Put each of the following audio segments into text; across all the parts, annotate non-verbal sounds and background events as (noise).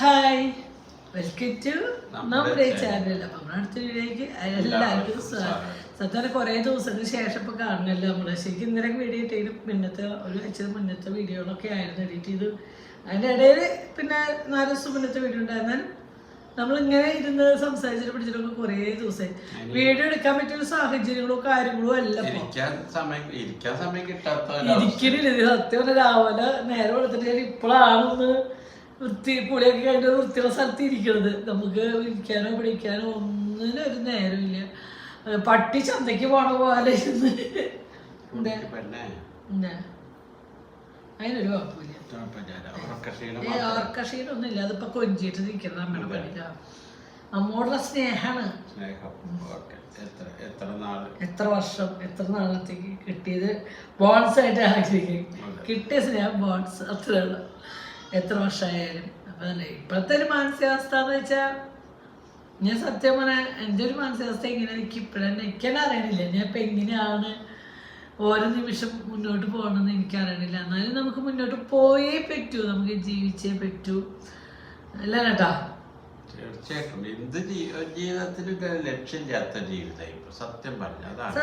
Hi welcome to നമ്മുടെ. Channel നമ്മുടെ അടുത്ത വീഡിയോയ്ക്ക് എല്ലാവർക്കും സ്വാഗതം. സത്യം കുറേ ദിവസത്തിന് ശേഷം ഇപ്പൊ കാണണമല്ലോ നമ്മൾ. ശരിക്കും ഇന്നലെ വീഡിയോ ഇട്ടതിന് മുന്നത്തെ ഒരു ആഴ്ച മുന്നത്തെ വീഡിയോകളൊക്കെ ആയിരുന്നു എഡിറ്റ് ചെയ്തു. അതിന്റെ ഇടയിൽ പിന്നെ നാല് ദിവസം മുന്നത്തെ വീഡിയോ ഉണ്ടായിരുന്നാൽ നമ്മളിങ്ങനെ ഇരുന്ന് സംസാരിച്ചിട്ട് പിടിച്ചിട്ടൊക്കെ കുറേ ദിവസമായി വീഡിയോ എടുക്കാൻ പറ്റിയ സാഹചര്യങ്ങളോ കാര്യങ്ങളോ അല്ല ഇരിക്കണില്ല സത്യം രാവിലെ നേരെ എടുത്തിട്ട് ഇപ്പോഴാണെന്ന് വൃത്തി പുളിയൊക്കെ കഴിഞ്ഞ വൃത്തിയുള്ള സ്ഥലത്ത് ഇരിക്കണത്. നമുക്ക് ഇരിക്കാനോ പിടിക്കാനോ ഒന്നിനും ഒരു നേരമില്ല പട്ടി ചന്തയ്ക്ക് പോണ പോലെ ഇരുന്ന്. അതിനൊരു കുഴപ്പമില്ല. ആർക്കഷീലൊന്നും ഇല്ല അതിപ്പോ കൊഞ്ചിട്ട് നിൽക്കുന്ന അമ്മയുടെ പണിക്ക അമ്മോടുള്ള സ്നേഹാണ് എത്ര വർഷം എത്ര നാളത്തേക്ക് കിട്ടിയത്? ബോൺസ് ആയിട്ട് ആഗ്രഹിക്കും. കിട്ടിയ സ്നേഹം ബോൺസ്. അത്രയുള്ള എത്ര വർഷമായാലും. അപ്പൊ തന്നെ ഇപ്പോഴത്തെ ഒരു മാനസികാവസ്ഥ എന്ന് വെച്ചാൽ ഞാൻ സത്യം പറഞ്ഞാൽ എന്റെ ഒരു മാനസികാവസ്ഥ ഇങ്ങനെ എനിക്ക് ഇപ്പഴന്നെ എനിക്കെന്നെ അറിയണില്ല. ഞാൻ ഇപ്പം എങ്ങനെയാണ് ഓരോ നിമിഷം മുന്നോട്ട് പോകണമെന്ന് എനിക്കറിയണില്ല എന്നാലും നമുക്ക് മുന്നോട്ട് പോയേ പറ്റൂ നമുക്ക് ജീവിച്ചേ പറ്റൂ. അല്ല കേട്ടാ? തീർച്ചയായിട്ടും. എന്ത് ജീ- ലക്ഷ്യം ചേർത്ത ലക്ഷ്യമില്ലാത്ത ജീവിതം ഇപ്പൊ സത്യം പറഞ്ഞു അതാണ്.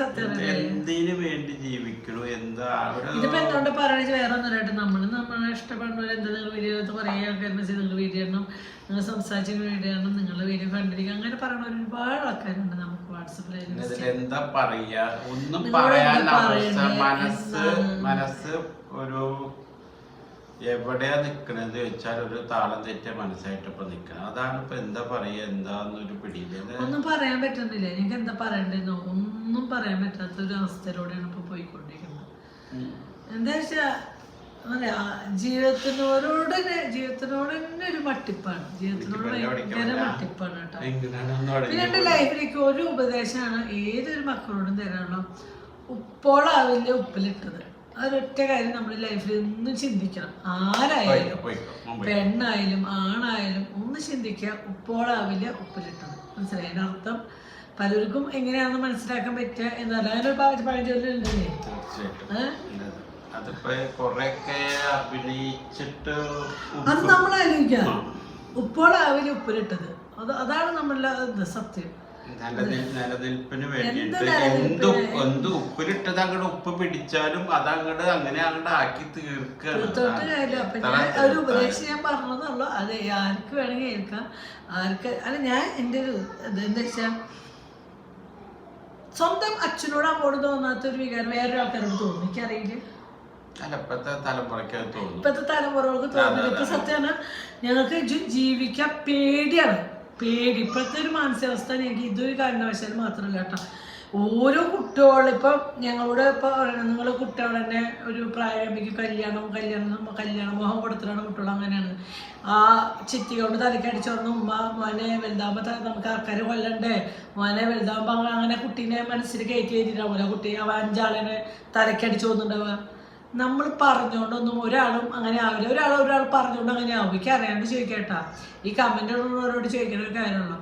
സത്യം എന്തിനു വേണ്ടി ജീവിക്കണു? എന്താ ഒരു ഇതിപ്പോ എന്തുകൊണ്ട് പറയണത് വേറെ ഒന്നുമില്ലായിട്ട് നമ്മൾ നമ്മളെ ഇഷ്ടപ്പെടുന്നവർ എന്താ നിങ്ങൾ വീഡിയോ നിങ്ങൾ വീഡിയോ ഇടണം നിങ്ങൾ സംസാരിച്ച വീഡിയോ ഇടണം നിങ്ങളുടെ വീഡിയോ കണ്ടിരിക്കുക അങ്ങനെ പറയുന്ന ഒരുപാട് ആൾക്കാരുണ്ട് നമുക്ക് വാട്സപ്പിൽ എന്താ പറയാ? ഒന്നും പറയാൻ മനസ്സ്? മനസ്സ് ഒരു എവിടെയാ നിക്കണത് വെച്ചാൽ ഒരു താളം തെറ്റിയ മനസ്സായിട്ട് ഇപ്പൊ നിക്കണം. അതാണ് ഇപ്പൊ എന്താ പറയാ എന്താന്നൊരു പിടിയില്ല ഒന്നും പറയാൻ പറ്റുന്നില്ല. എനിക്ക് എന്താ പറയണ്ടെന്നോ ഒന്നും പറയാൻ പറ്റാത്ത ഒരു അവസ്ഥയിലൂടെയാണ് ഇപ്പൊ പോയിക്കൊണ്ടിരിക്കുന്നത്. എന്താ വെച്ചാ ജീവിതത്തിനോട് ജീവിതത്തിനോട് തന്നെ ഒരു മട്ടിപ്പാണ്. ജീവിതത്തിനോട് ഭയങ്കര മട്ടിപ്പാണ് കേട്ടോ. പിന്നെ എന്റെ ലൈഫിലേക്ക് ഒരു ഉപദേശമാണ് ഏതൊരു മക്കളോടും തരാനുള്ള ഉപ്പോളാവില്ല ഉപ്പിലിട്ടത്. അതൊരൊറ്റ കാര്യം നമ്മുടെ ലൈഫിൽ ഒന്നും ചിന്തിക്കണം. ആരായാലും പെണ്ണായാലും ആണായാലും ഒന്ന് ചിന്തിക്കുക ഉപ്പോളാവില്ല ഉപ്പിലിട്ടത് മനസ്സിലായി? അതിനർത്ഥം പലർക്കും എങ്ങനെയാണെന്ന് മനസ്സിലാക്കാൻ പറ്റുക എന്നല്ല. അതിനൊരു കൊറേയൊക്കെ അഭിനയിച്ചിട്ട് അത് നമ്മൾ ആലോചിക്കാം ഉപ്പോളാവില്ല ഉപ്പിലിട്ടത്. അത് അതാണ് നമ്മളുടെ സത്യം. നിലനിൽപ്പിന് വേണ്ടിയിട്ട്? എന്ത് എന്ത് ഉപ്പിലിട്ടത് അങ്ങോട്ട് ഉപ്പ് പിടിച്ചാലും അതങ്ങോട്ട് അങ്ങനെ അങ്ങോട്ട് ആക്കി തീർക്കുകയാണ് ഒരു ഉപദേശം ഞാൻ പറഞ്ഞതുള്ളൂ. അത് ആർക്ക് വേണമെങ്കിൽ ഏൽക്കാം. ആർക്ക് അല്ല ഞാൻ എന്റെ ഒരു ഇതെന്താ വെച്ചാൽ സ്വന്തം അച്ഛനോട് അമ്മോട് തോന്നാത്ത ഒരു വികാരം വേറൊരാൾക്കാരോട് തോന്നുന്നു തോന്നും. എനിക്കറിയില്ല. ഇപ്പത്തെ തലമുറകൾക്ക് തോന്നുന്നു ഇപ്പത്തെ തലമുറകൾക്ക് തോന്നുന്നു ഇപ്പൊ സത്യമാണ് ഞങ്ങൾക്ക് ജീവിക്കാൻ പേടിയാണ്. പേടി. ഇപ്പോഴത്തെ ഒരു മാനസികാവസ്ഥ ഞങ്ങൾക്ക് ഇതൊരു കാരണവശാലും മാത്രമല്ല കേട്ടോ. ഓരോ കുട്ടികളും ഇപ്പം ഞങ്ങളോട് ഇപ്പോൾ നിങ്ങൾ കുട്ടികൾ തന്നെ ഒരു പ്രായമാകുമ്പോൾ കല്യാണം കല്യാണം കല്യാണ മോഹം കൊടുത്തിട്ടാണ് കുട്ടികൾ അങ്ങനെയാണ്. ആ ചിറ്റി കൊണ്ട് തലക്കടിച്ചോണ്ട് ഉമ്മ മോനെ വലുതാകുമ്പോൾ നമുക്ക് ആൾക്കാർ കൊല്ലണ്ടേ? മോനെ വലുതാകുമ്പോൾ അങ്ങനെ കുട്ടീനെ മനസ്സിൽ കയറ്റി കയറ്റിട്ടാവില്ല കുട്ടി. അവ അഞ്ചാളിനെ തലക്കടിച്ച് പോകുന്നുണ്ടാവുക നമ്മൾ പറഞ്ഞുകൊണ്ടൊന്നും ഒരാളും അങ്ങനെ ആവില്ല. ഒരാൾ ഒരാൾ പറഞ്ഞുകൊണ്ട് അങ്ങനെ ആവും. എനിക്ക് അറിയാണ്ട് ചോദിക്കട്ടാ. ഈ ഉള്ളവരോട് ചോദിക്കുന്ന ഒരു കാര്യമുള്ളൂ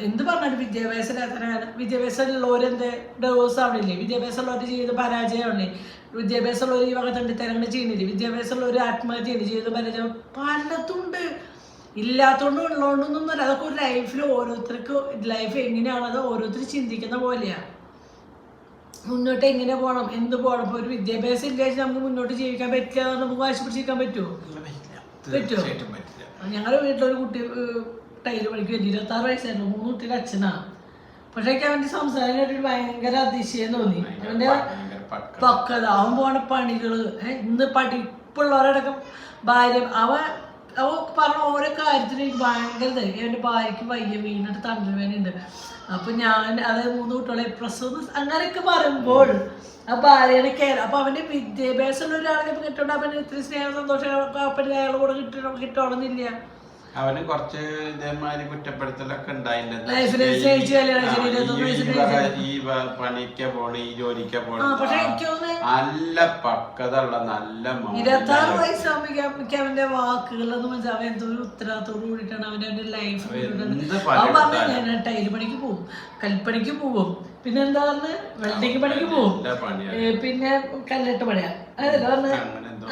എന്ത് പറഞ്ഞാലും വിദ്യാഭ്യാസം വിദ്യാഭ്യാസം ഉള്ളവരെന്ത് ഡേഴ്സ് ആവണില്ലേ? വിദ്യാഭ്യാസം ഉള്ളവരുടെ ജീവിതം പരാജയമാവണേ വിദ്യാഭ്യാസം ഉള്ളവർ ഈ വക തണ്ടിത്തരങ്ങൾ ചെയ്യുന്നില്ലേ? വിദ്യാഭ്യാസം ഉള്ളവർ ആത്മഹത്യ ചെയ്യുന്നു ജീവിതം പരാജയം പലതുണ്ട്. ഇല്ലാത്തതുകൊണ്ടും ഉള്ളതുകൊണ്ടൊന്നും അതൊക്കെ ഒരു ലൈഫിൽ ഓരോരുത്തർക്ക് ലൈഫ് എങ്ങനെയാണത് ഓരോരുത്തർ ചിന്തിക്കുന്ന പോലെയാണ് മുന്നോട്ട് എങ്ങനെ പോകണം എന്ത് പോകണം ഇപ്പോൾ ഒരു വിദ്യാഭ്യാസം ഇല്ലാതെ നമുക്ക് മുന്നോട്ട് ജീവിക്കാൻ പറ്റില്ല എന്ന് നമുക്ക് വാശി പിടിച്ചിരിക്കാൻ പറ്റുമോ. പറ്റുമോ? ഞങ്ങളുടെ വീട്ടിലൊരു കുട്ടി ടൈൽ പണിക്ക് വലിയ ഇരുപത്താറ് വയസ്സായിരുന്നു. മൂന്ന് കുട്ടിയുടെ അച്ഛനാ. പക്ഷേ അവന്റെ സംസാരം കേട്ടിട്ട് ഭയങ്കര അതിശയം തോന്നി. അവന്റെ ഭയങ്കര പക്ക. പക്വത അവൻ പോണ പണികൾ ഇന്ന് പഠിപ്പുള്ളവരടക്കം ഭാര്യ അവ അവ പറഞ്ഞ ഓരോ കാര്യത്തിനും എനിക്ക് ഭയങ്കര ഇതായി. എന്റെ ഭാര്യയ്ക്ക് വയ്യ വീണിട്ട് ഉണ്ട്. അപ്പൊ ഞാൻ അതായത് മൂന്ന് കുട്ടികളെ പ്രസവം അങ്ങനെയൊക്കെ പറയുമ്പോൾ ആ ഭാര്യനെ കയറ അപ്പൊ അവന്റെ വിദ്യാഭ്യാസമുള്ള ഒരാളെ ഇപ്പൊ കിട്ടണ്ട അവന് ഇത്തിരി സ്നേഹം സന്തോഷം അപ്പം അയാളുടെ കൂടെ കിട്ടണം കിട്ടണമെന്നില്ല അവന് കുറച്ച് ഇതേമാതിരി കുറ്റപ്പെടുത്തലൊക്കെ ഉണ്ടായിട്ടുണ്ട്. ഈ പണിക്ക പോണ ഈ ജോലിക്ക പോണ. നല്ല പക്വത ഉള്ള നല്ല. ഇരുപത്താറ് വയസ്സാകുമ്പോ എനിക്ക് അവന്റെ വാക്കുകളൊന്നും മനസ്സിലാവും. അവൻ എന്തോ ഒരു ഉത്തരവാദിത്തോട് കൂടിയിട്ടാണ് അവന്റെ അവന്റെ ലൈഫ് ഞാൻ പണിക്ക് പോകും കൽപ്പണിക്ക് പോകും പിന്നെ എന്താ പറഞ്ഞ്? വെൽഡിങ് പണിക്ക് പോകും പിന്നെ കല്ലിട്ട് പണിയാ. അതല്ല പറഞ്ഞ്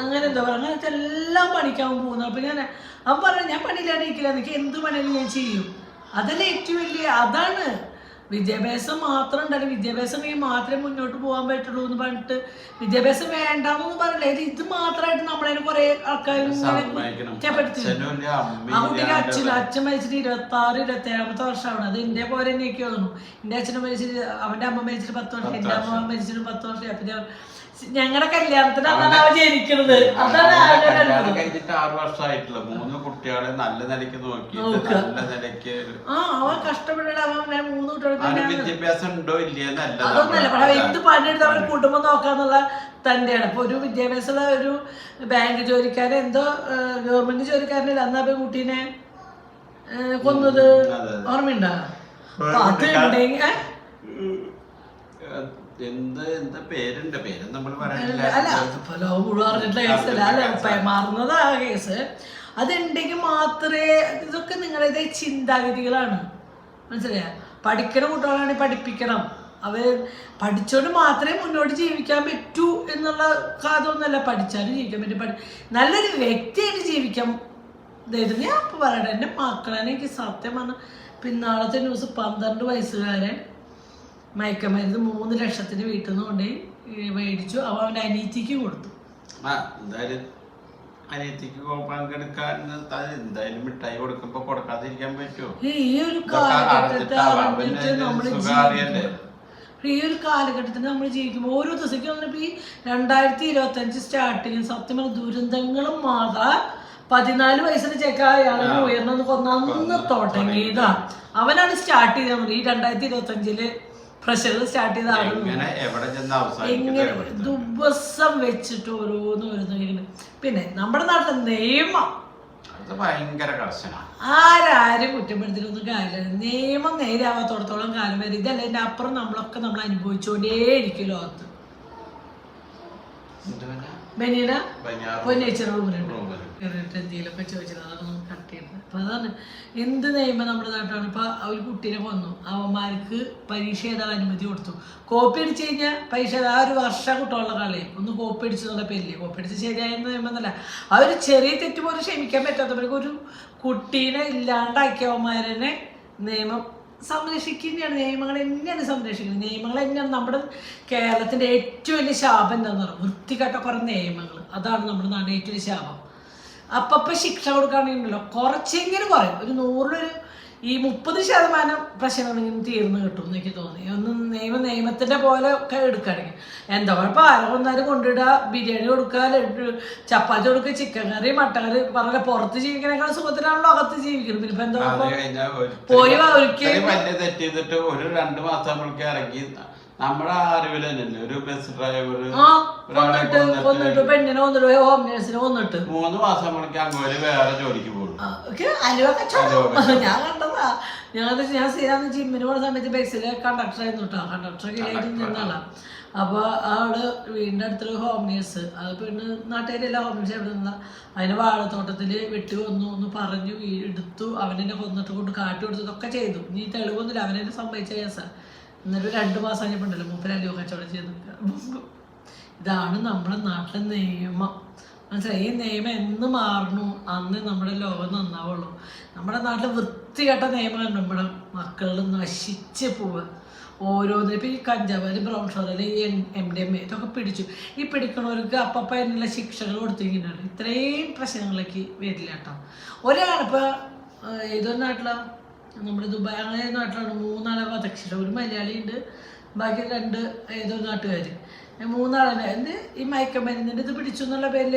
അങ്ങനെ എന്താ പറയുക? അങ്ങനത്തെ എല്ലാം പണിക്കാൻ പോകുന്നു അപ്പം ഞാൻ അവൻ പറഞ്ഞു ഞാൻ പണിയില്ലാണ്ടിരിക്കില്ല എനിക്ക് എന്ത് പണിയാലും ഞാൻ ചെയ്യും. അതല്ലേ ഏറ്റവും വലിയ അതാണ്. വിദ്യാഭ്യാസം മാത്രം ഉണ്ടല്ലോ. വിദ്യാഭ്യാസം ഈ മാത്രമേ മുന്നോട്ട് പോകാൻ പറ്റുള്ളൂ എന്ന് പറഞ്ഞിട്ട് വിദ്യാഭ്യാസം വേണ്ടെന്നൊന്നും പറയില്ല. ഇത് ഇത് മാത്രമായിട്ട് നമ്മളെ കുറെ ആൾക്കാരും അവിടെ ആ അച്ഛൻ അച്ഛൻ മരിച്ചിട്ട് ഇരുപത്തി ആറ് ഇരുപത്തി ഏഴാമത്തെ വർഷമാണ്. അത് എന്റെ പോലെ തന്നെയൊക്കെ തോന്നുന്നു. എന്റെ അച്ഛനും മരിച്ചിട്ട് അവന്റെ അമ്മ മരിച്ചിട്ട് പത്ത് വർഷം എന്റെ അമ്മ മരിച്ചിട്ട് പത്ത് വർഷം. അപ്പൊ ഞങ്ങളുടെ കല്യാണത്തിനാണ് അവൻ ജനിക്കുന്നത് അതാണ് ആകെ കല്യാണം രണ്ടത്. കഴിഞ്ഞിട്ട് ആറ് വർഷമായിട്ടുള്ള. മൂന്ന് കുട്ടികളെ നല്ല നിലയ്ക്ക് നോക്കിയിട്ട് നല്ല നിലയ്ക്ക് ആ അവൻ കഷ്ടപ്പെട്ടിട്ട് അവൻ ഞാൻ മൂന്ന് കുട്ടികൾക്ക് അവന് ഞാൻ- വിദ്യാഭ്യാസം ഉണ്ടോ ഇല്ലയെന്നല്ല അതൊന്നല്ല പക്ഷെ എന്ത് പണിയെടുത്ത് അവൻ കുടുംബം നോക്കാന്നുള്ള തന്റെയാണ് ഇപ്പൊ ഒരു വിദ്യാഭ്യാസമുള്ള ഒരു ബാങ്ക് ജോലിക്കാരൻ എന്തോ ഗവൺമെന്റ് ജോലിക്കാരനെ അന്നാ പോയി കുട്ടീനെ ഏ, കൊന്നത്? അതെ. ഓർമ്മയുണ്ടോ? അപ്പൊ അത് ഉണ്ടെങ്കിൽ? എന്ത് എന്താ പേരുണ്ട്? പേര് നമ്മൾ പറയണില്ല. അല്ല അതിപ്പോ ലോകം മുഴുവൻ അറിഞ്ഞിട്ടുള്ള കേസല്ല അല്ല. പ- മാറുന്നതാ ആ. കേസ് അതുണ്ടെങ്കിൽ മാത്രമേ ഇതൊക്കെ നിങ്ങളുടെ ചിന്താഗതികളാണ്. മനസ്സിലായ? പഠിക്കണ കുട്ടികളാണ് പഠിപ്പിക്കണം. അവർ പഠിച്ചോണ്ട് മാത്രമേ മുന്നോട്ട് ജീവിക്കാൻ പറ്റൂ എന്നുള്ള കാതൊന്നുമല്ല പഠിച്ചാലും ജീവിക്കാൻ പറ്റും. പഠി നല്ലൊരു വ്യക്തിയായിട്ട് ജീവിക്കാൻ അതായത് ഞാൻ ഇപ്പൊ പറയട്ടെ. എന്റെ മക്കളെ എനിക്ക് സത്യം പറഞ്ഞ പിന്നാളത്തെ ന്യൂസ് പന്ത്രണ്ട് വയസ്സുകാരൻ മയക്കമരുന്ന് മൂന്ന് ലക്ഷത്തിന് വീട്ടിൽ നിന്ന് കൊണ്ടുപോയി ഈ മേടിച്ചു. അവ അവന്റെ അനീതിക്ക് കൊടുത്തു. ആ എന്തായാലും അനിയത്തിക്ക് പങ്കെടുക്കാൻ അത് എന്തായാലും മിഠായി കൊടുക്കുമ്പോ കൊടുക്കാതിരിക്കാൻ പറ്റുമോ? ഈ ഒരു ഇതൊക്കെ കാലഘട്ടത്തെ അറിഞ്ഞിട്ടാവാം. അറിഞ്ഞിട്ട് നമ്മൾ സുഖം ഈ ഒരു കാലഘട്ടത്തിൽ നമ്മൾ ജീവിക്കുമ്പോൾ ഓരോ ദിവസം ഈ രണ്ടായിരത്തി ഇരുപത്തി അഞ്ച് സ്റ്റാർട്ടിങ് സത്യം ദുരന്തങ്ങളും മാതാ പതിനാല് വയസ്സിന് ചെക്ക അയാളെ ഉയർന്നത് കൊന്നന്ന് തുടങ്ങിയതാ. അവനാണ് സ്റ്റാർട്ട് ചെയ്തത്. ഈ രണ്ടായിരത്തി ഇരുപത്തി അഞ്ചിൽ പ്രഷർ സ്റ്റാർട്ട് ചെയ്ത ആൾ എങ്ങനെ എവിടെ ചെന്ന് അവസാനിക്കുന്നത് ഇങ്ങനെ ദിവസം വെച്ചിട്ട് ഓരോന്ന് ഓരോന്ന് പിന്നെ നമ്മുടെ നാട്ടിലെ നിയമം. ആരാരും കുറ്റപ്പെടുത്തിലൊന്നും കാര്യമില്ല. നിയമം നേരാവാത്തോടത്തോളം കാലം വരെ ഇതല്ല. ഇതിന്റെ അപ്പുറം നമ്മളൊക്കെ നമ്മൾ അനുഭവിച്ചുകൊണ്ടേ ഇരിക്കും ലോകത്ത് ബനീന പൊന്നേച്ചർ റൂമിലുണ്ട്. കയറിയിട്ട് എന്തെങ്കിലുമൊക്കെ ചോദിച്ചത് അതൊന്നും കട്ട് ചെയ്യുന്നത് അപ്പൊ അതാണ് എന്ത് നിയമം നമ്മുടെ നാട്ടിലാണ്. ഇപ്പൊ ഒരു കുട്ടീനെ കൊന്നു. അവന്മാർക്ക് പരീക്ഷ എഴുതാൻ അനുമതി കൊടുത്തു. കോപ്പി അടിച്ചു കഴിഞ്ഞാൽ പരീക്ഷ ആ ഒരു വർഷം കുട്ടികളുടെ കളി ഒന്ന് കോപ്പി അടിച്ചു എന്നുള്ള പേരില്ലേ കോപ്പി അടിച്ച് ശരിയായ നിയമം എന്നല്ല ആ ഒരു ചെറിയ തെറ്റ് പോലും ക്ഷമിക്കാൻ പറ്റാത്തവർക്ക് ഒരു കുട്ടീനെ ഇല്ലാണ്ടാക്കിയവന്മാരെ നിയമം സംരക്ഷിക്കുന്നതാണ്. നിയമങ്ങൾ തന്നെയാണ് സംരക്ഷിക്കുന്നത്. നിയമങ്ങൾ തന്നെയാണ് നമ്മുടെ കേരളത്തിന്റെ ഏറ്റവും വലിയ ശാപം എന്താണെന്ന് പറയുക വൃത്തികെട്ട കുറേ നിയമങ്ങൾ. അതാണ് നമ്മുടെ നാടിന്റെ ഏറ്റവും വലിയ ശാപം. അപ്പപ്പോ ശിക്ഷ കൊടുക്കുകയാണെങ്കിലോ കുറച്ചെങ്കിലും കുറയും. ഒരു നൂറിലൊരു ഈ മുപ്പത് ശതമാനം പ്രശ്നങ്ങളെങ്കിലും തീർന്നു കിട്ടും എന്ന് എനിക്ക് തോന്നി. ഒന്ന് നിയമ നിയമത്തിന്റെ പോലെ ഒക്കെ എടുക്കുകയാണെങ്കിൽ. എന്താ കുഴപ്പം ആരെ കൊന്നാലും കൊണ്ടിടുക ബിരിയാണി കൊടുക്കുക ലഡു ചപ്പാത്തി കൊടുക്കുക ചിക്കൻ കറി മട്ടൻ കറി പറഞ്ഞ പുറത്ത് ജീവിക്കണേക്കാൾ സുഖത്തിലാണല്ലോ അകത്ത് ജീവിക്കുന്നത്. പിന്നെ എന്താ? പോയി ഇത്രയും വലിയ തെറ്റ് ഒരു രണ്ട് മാസം ഇറങ്ങി. നമ്മുടെ അറിവിൽ തന്നെയല്ലേ ഒരു ബസ് ഡ്രൈവർ പെണ്ണിനെ ഹോം നേഴ്സിനെ കൊന്നിട്ട് മൂന്ന് മാസം അങ്ങോട്ട് വേറെ ജോലിക്ക് പോകും ആ, ഒക്കെ അലുവ കച്ചവടം ഞാൻ കണ്ടതാ. ജിമ്മിന് പോണ സമയത്ത് ബസ്സിൽ കണ്ടക്ടർ ആയിരുന്നു കേട്ടോ കണ്ടക്ടർ നിന്നാണ് നിന്നാളാ അപ്പൊ ആൾ വീടിന്റെ അടുത്തൊരു ഹോം നേഴ്സ് അത് പെണ്ണ് നാട്ടുകാരെല്ലാം ഹോം നേഴ്സ് എവിടെ നിന്നാ. അതിന് വാഴത്തോട്ടത്തിൽ വെട്ടി വന്നു എന്ന് പറഞ്ഞു എടുത്തു അവനെന്നെ കൊന്നിട്ട് കൊണ്ട് കാട്ടി കൊടുത്തതൊക്കെ ചെയ്തു. നീ തെളിവൊന്നുമില്ല. അവനെന്നെ സംഭവിച്ച കേസാ എന്നിട്ട് രണ്ടു മാസം കഴിഞ്ഞപ്പോണ്ടല്ലോ മൂപ്പര് അലുവ കച്ചവടം ചെയ്ത്. നിൽക്കുക ഇതാണ് നമ്മുടെ നാട്ടിലെ നിയമം. മനസ്സിലായി? ഈ നിയമം എന്ന് മാറണു അന്ന് നമ്മുടെ ലോകം നന്നാവുള്ളൂ. നമ്മുടെ നാട്ടിൽ വൃത്തികെട്ട നിയമമാണ് നമ്മുടെ മക്കളിൽ നശിച്ച് പോവുക. ഓരോന്നിനും ഇപ്പം ഈ കഞ്ചാവ് ബ്രൗൺ ഷോറിൽ ഈ എം ഡി എം എ ഇതൊക്കെ പിടിച്ചു. ഈ പിടിക്കണവർക്ക് അപ്പപ്പം എന്നുള്ള ശിക്ഷകൾ കൊടുത്തിരിക്കുന്നുണ്ട്. ഇത്രയും പ്രശ്നങ്ങളൊക്കെ വരില്ല കേട്ടോ. ഒരാളിപ്പോൾ നാട്ടിലാണ് നമ്മുടെ ദുബായ് അങ്ങനെ നാട്ടിലാണ്. മൂന്നാളെ വധശിക്ഷ. ഒരു മലയാളി ഉണ്ട് ബാക്കി രണ്ട് ഏതോ നാട്ടുകാർ മൂന്നാളെ എന്ത്? ഈ മയക്കമരുന്നിന്റെ ഇത് പിടിച്ചു എന്നുള്ള പേരിൽ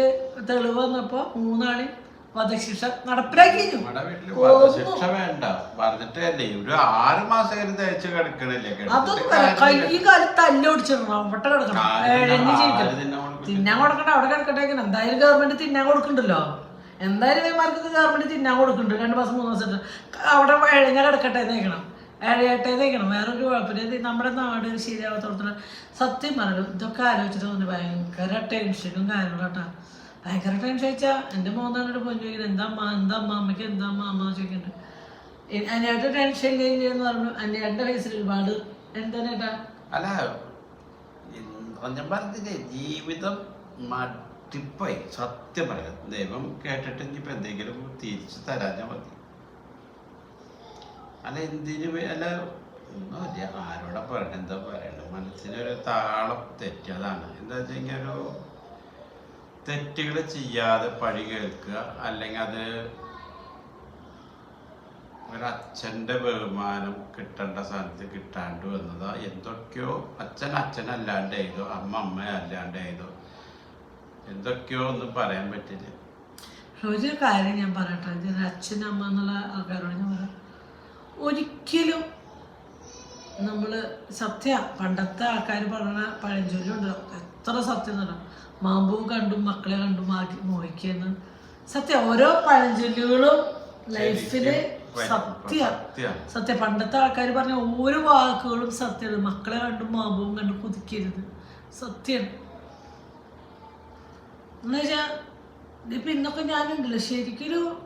തെളിവ് വന്നപ്പോ മൂന്നാളി വധശിക്ഷ നടപ്പിലാക്കി അതൊന്നും ഈ കൈ കാലം തല്ലൊടിച്ചിടണം അവിടെ കിടക്കണം. എഴഞ്ഞ് ജീവിക്കണം തിന്നാൻ കൊടുക്കണ്ട. അവിടെ കിടക്കട്ടെ. എന്തായാലും ഗവൺമെന്റ് തിന്നാൻ കൊടുക്കണ്ടല്ലോ. എന്തായാലും ഇവന്മാർക്ക് ഗവൺമെന്റ് തിന്നാൻ കൊടുക്കുന്നുണ്ട് രണ്ട് മാസം മൂന്ന് മാസം. അവിടെ എഴഞ്ഞ കിടക്കട്ടെ തേക്കണം എഴയട്ടെ തേക്കണം വേറൊരു കുഴപ്പമില്ല. ഇത് നമ്മുടെ നാട് ശരിയാവാത്തോടത്തോളം സത്യം പറഞ്ഞു ഇതൊക്കെ ആലോചിച്ചിട്ട് തോന്നി ഭയങ്കര ടെൻഷനും കാര്യങ്ങളും കേട്ടോ ഭയങ്കര ടെൻഷൻ വെച്ചാൽ എന്റെ മോന്നാണ് പൊന്നു ചോദിക്കുന്നത് എന്താ അമ്മ? എന്താ അമ്മ? അമ്മയ്ക്ക് എന്താ അമ്മ? അമ്മ ചോദിക്കുന്നുണ്ട്. അനിയായിട്ട് ടെൻഷൻ ഇല്ല എന്ന് പറഞ്ഞു. അനിയായിട്ട് ഫേസിൽ ഒരുപാട് എന്താണ് അല്ല ഞാൻ പറഞ്ഞില്ലേ ജീവിതം മട്ടിപ്പോയി. സത്യം പറയാം. ദൈവം കേട്ടിട്ട് ഇനിയിപ്പോ എന്തെങ്കിലും തിരിച്ചു തരാഞ്ഞാ മതി. അല്ല എന്തിനു അല്ല ഒന്നുമില്ല. ആരോടാ പറയണം? എന്താ പറയണം മനസ്സിനൊരു താളം തെറ്റതാണ് എന്താ വെച്ച് കഴിഞ്ഞാൽ ഒരു തെറ്റുകൾ ചെയ്യാതെ പഴി കേൾക്കുക അല്ലെങ്കിൽ അത് ഒരച്ഛന്റെ ബഹുമാനം കിട്ടേണ്ട സ്ഥാനത്ത് കിട്ടാണ്ട് വന്നതാ. എന്തൊക്കെയോ അച്ഛൻ അച്ഛനല്ലാണ്ട് ചെയ്തോ അമ്മ അമ്മ അല്ലാണ്ട് ചെയ്തോ. എന്തൊക്കെയോ ഒന്നും പറയാൻ പറ്റില്ല. ഒരു കാര്യം ഞാൻ പറയട്ടെ? അച്ഛൻ അമ്മ എന്നുള്ള ആൾക്കാരോട് ഞാൻ പറയാം ഒരിക്കലും നമ്മൾ സത്യ പണ്ടത്തെ ആൾക്കാർ പറഞ്ഞ പഴഞ്ചൊല്ലി ഉണ്ടാവും എത്ര സത്യം എന്ന് മാമ്പൂ കണ്ടും മക്കളെ കണ്ടും ആക്കി മോഹിക്കുന്നു. സത്യ ഓരോ പഴഞ്ചൊല്ലുകളും ലൈഫിൽ സത്യ. സത്യ. പണ്ടത്തെ ആൾക്കാർ പറഞ്ഞ ഓരോ വാക്കുകളും സത്യമാണ് മക്കളെ കണ്ടും മാമ്പൂവും കണ്ടും കുതിക്കരുത്. സത്യം എന്നുവെച്ചാ ഇപ്പൊ ഇന്നൊക്കെ ഞാനുണ്ടല്ലോ. ശരിക്കൊരു